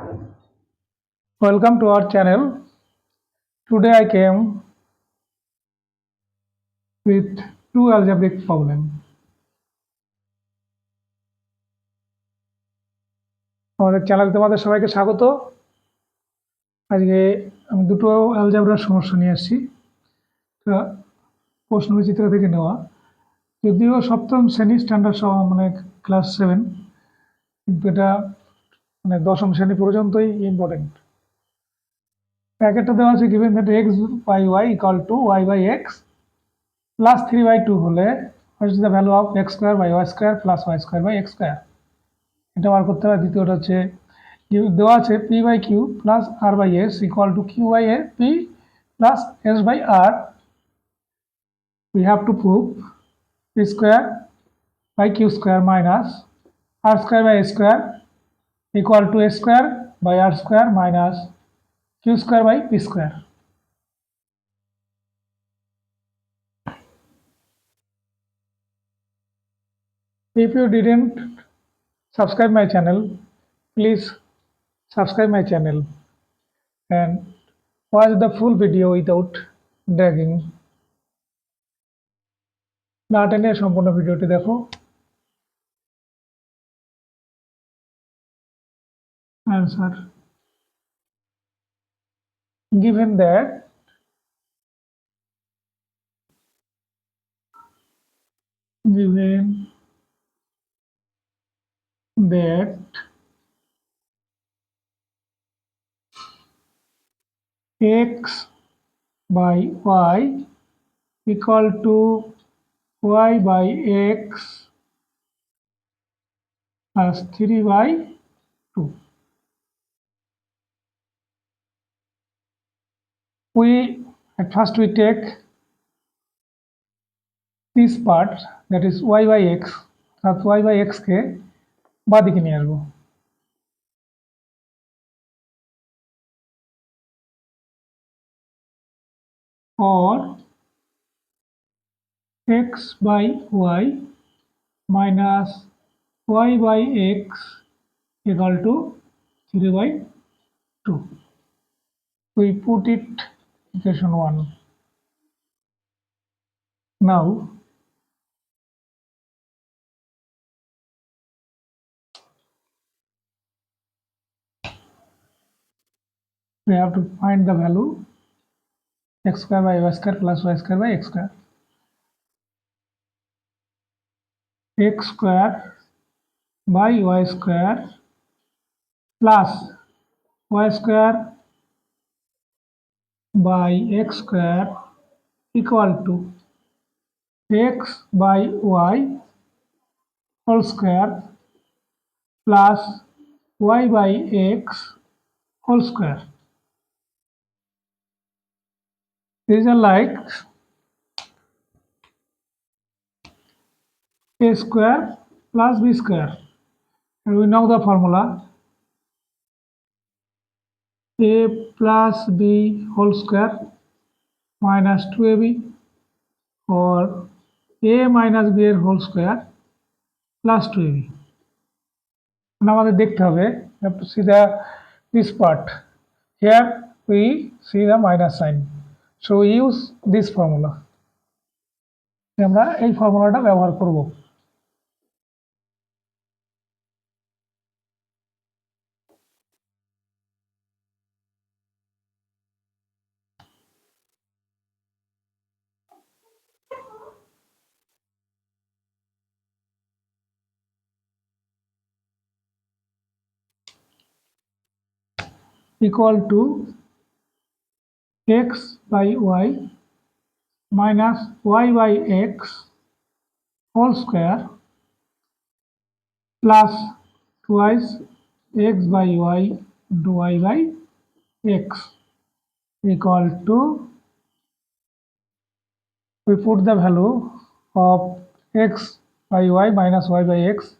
Welcome to our channel. Today I came with two algebraic problem. আমাদের চ্যানেলে তোমাদের সবাইকে স্বাগত আজকে আমি দুটো অ্যালজাবরার সমস্যা নিয়ে আসছি প্রশ্ন বিচিত্র থেকে নেওয়া যদিও সপ্তম শ্রেণি স্ট্যান্ডার্ড মানে ক্লাস সেভেন কিন্তু এটা মানে দশম শ্রেণি পর্যন্তই ইম্পর্টেন্ট প্যাকেটটা দেওয়া আছে given that x by y equal to y by x plus three by two হলে what is the value of x square by y square plus y square by x square এটা বার করতে হবে। দ্বিতীয়টা হচ্ছে দেওয়া আছে p by q plus r by s equal to q by a p plus s by r we have to prove p square by q square minus r square by a equal to a square by r square minus q square by p square. If you didn't subscribe my channel, please subscribe my channel and watch the full video without dragging না টেনে সম্পূর্ণ ভিডিওটি দেখো answer given that given that x by y equal to y by x plus 3 by 2. We at first we take this part that is y by x অর্থাৎ y by x কে বাদিকে নিয়ে আসবো or x by y minus y by x equal to 3 by 2. We put it equation 1. Now, we have to find the value x square by y square plus y square by x square. x square by y square plus y square by x square equal to x by y whole square plus y by x whole square. These are like a square plus b square. And we know the formula a plus b whole square minus 2ab or a minus b এর whole square plus 2ab. And আমাদের দেখতে হবে we have to see the this part. Here we see the minus sign. So we use this formula. আমরা এই ফর্মুলাটা ব্যবহার করব equal to x by y minus y by x whole square plus twice x by y into y by x equal to we put the value of x by y minus y by x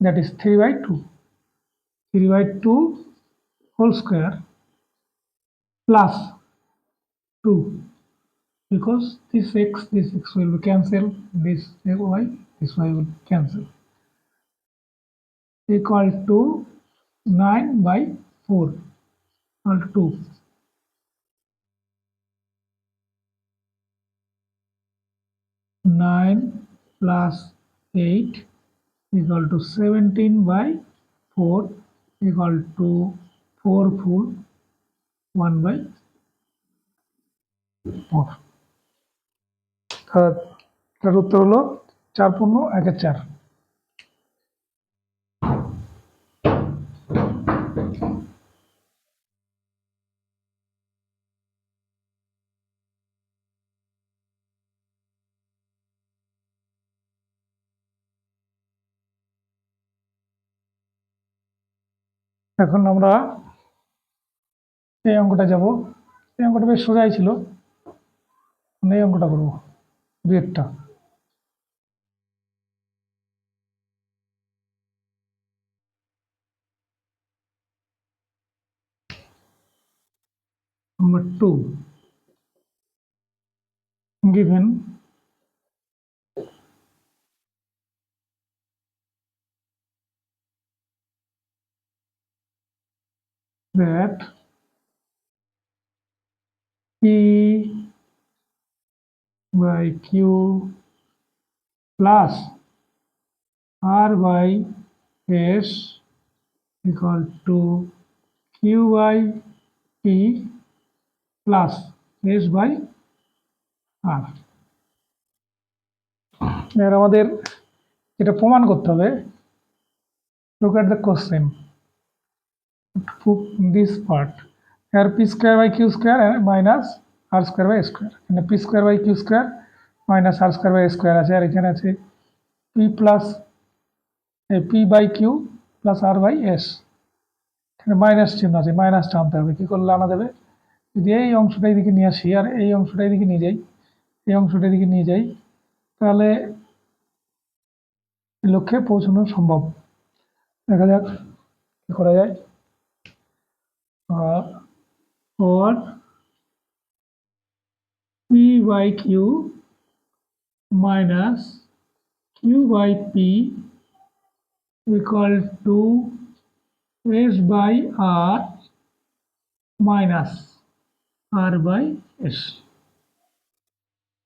that is 3 by 2 3 by 2 whole square plus 2 because this x this x will be cancelled this y this y will cancel equal to 9 by 4 or 2 9 plus 8 equal to 17 by 4 equal to 4 full 1 by 4 তার উত্তর হলো চার পূর্ণ একের চার। এখন আমরা এই অঙ্কটা যাব। এই অঙ্কটা বেশ সোজাই ছিল। এই অঙ্কটা করব দুয়েরটা Number two, given. That by q plus r by s equal to q by p plus s by r এর আমাদের এটা প্রমাণ করতে হবে। Look at the question this part p square by q square and minus r square by square. এখানে p square by q square minus r square by square আছে। আর এখানে আছে p plus p by q plus r by s এখানে minus চিহ্ন আছে। মাইনাসটা আনতে হবে। কি করলে আনা দেবে যদি এই অংশটা এদিকে নিয়ে আসি আর এই অংশটা এদিকে নিয়ে যাই, এই অংশটা এদিকে নিয়ে যাই, তাহলে লক্ষ্যে পৌঁছানো সম্ভব। দেখা যাক কি করা যায়। or p by q minus q by p equal to s by r minus r by s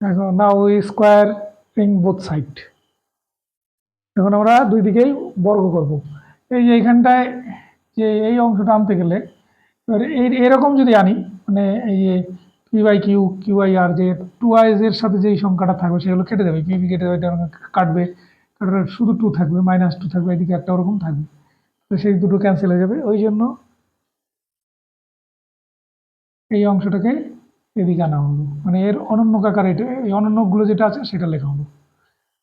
এখন now we squaring both side এখন আমরা দুই দিকেই বর্গ করব এই যে এইখানটায় যে এই অংশটা আনতে গেলে এবার এই এরকম যদি আনি মানে এই যে p by q q I r যে টু আইজ এর সাথে যেই সংখ্যাটা থাকবে সেগুলো কেটে দেবে। পি পি কেটে দেবে কাটবে। কাটার শুধু টু থাকবে মাইনাস টু থাকবে, এদিকে একটা ওরকম থাকবে। তো সেই দুটো ক্যান্সেল হয়ে যাবে, ওই জন্য এই অংশটাকে এদিকে আনা হলো। মানে এর অনন্য কাকার এটা, এই অনন্যগুলো যেটা আছে সেটা লেখা হলো।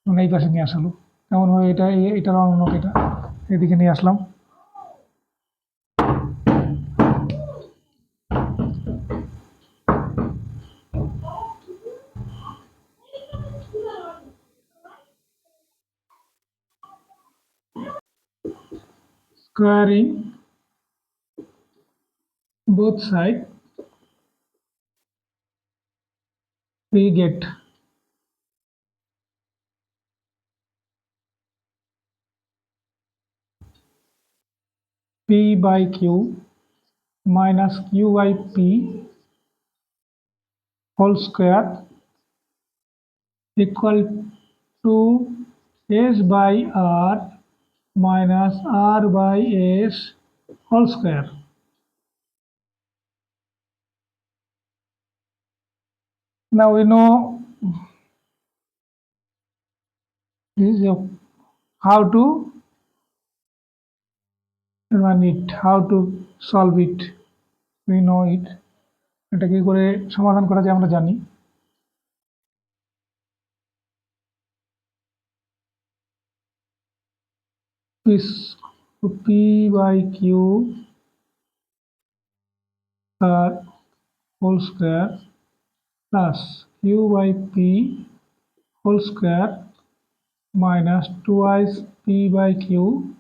মানে এই পাশে নিয়ে আসালো তেমনভাবে এটা এটার অনন্য এটা এদিকে নিয়ে আসলাম। Squaring both sides we get. P by q minus q by p whole square equal to s by r minus r by s whole square now we know this is how to run it how to solve it we know it এটা কি করে সমাধান করা যায় আমরা জানি P, P by Q uh, whole square plus Q by P whole square minus twice P by Q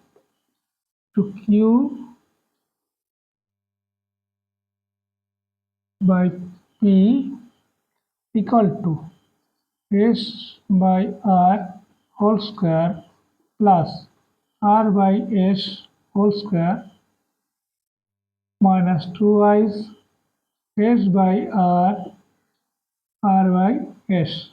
to Q by P equal to S by R whole square plus R by S whole square minus 2i s by r r by s.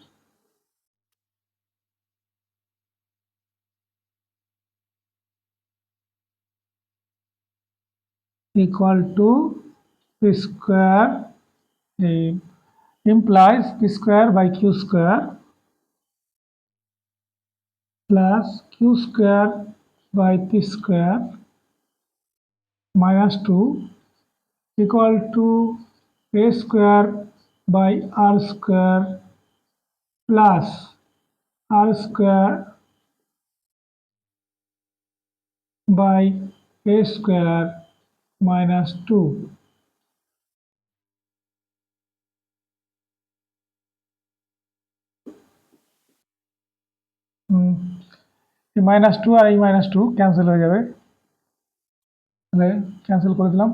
Equal to p square eh, implies p square by q square plus q square by p square minus 2 equal to a square by r square plus r square by a square minus 2 হুম, এই minus two আর এই minus two cancel হয়ে যাবে। তাহলে cancel করে দিলাম।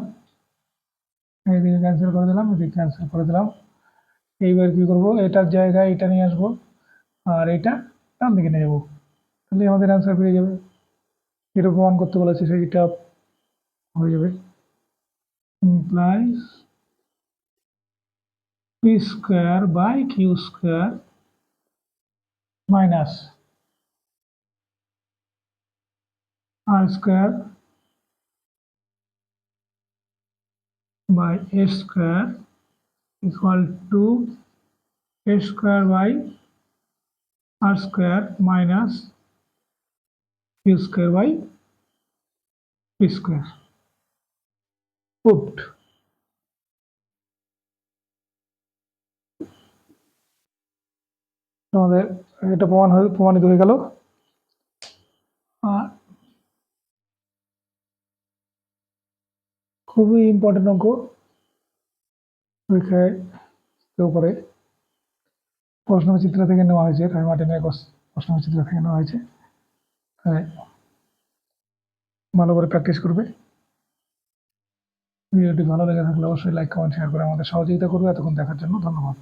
এইদিকে cancel করে দিলাম এদিকে ক্যান্সেল করে দিলাম। এইবার কি করব? এটার জায়গায় এটা নিয়ে আসব আর এটা ডান দিকে নিয়ে যাব। তাহলে আমাদের অ্যান্সার পেয়ে যাবে। যেটা প্রমাণ করতে বলেছে সেইটা হয়ে যাবে। implies p square by q square minus r square by a square equal to a square by r square minus q square by p square. Proved. আমাদের এটা প্রমাণ হয়ে প্রমাণিত হয়ে গেল আর খুবই ইম্পর্টেন্ট অঙ্ক। পরীক্ষায় কেউ করে প্রশ্নচিত্র থেকে নেওয়া হয়েছে রয় মার্টিনের প্রশ্নচিত্র থেকে নেওয়া হয়েছে। তাই ভালো করে প্র্যাকটিস করবে। ভিডিওটি ভালো লেগে থাকলে অবশ্যই লাইক কমেন্ট শেয়ার করে আমাদের সহযোগিতা করবে। এতক্ষণ দেখার জন্য ধন্যবাদ।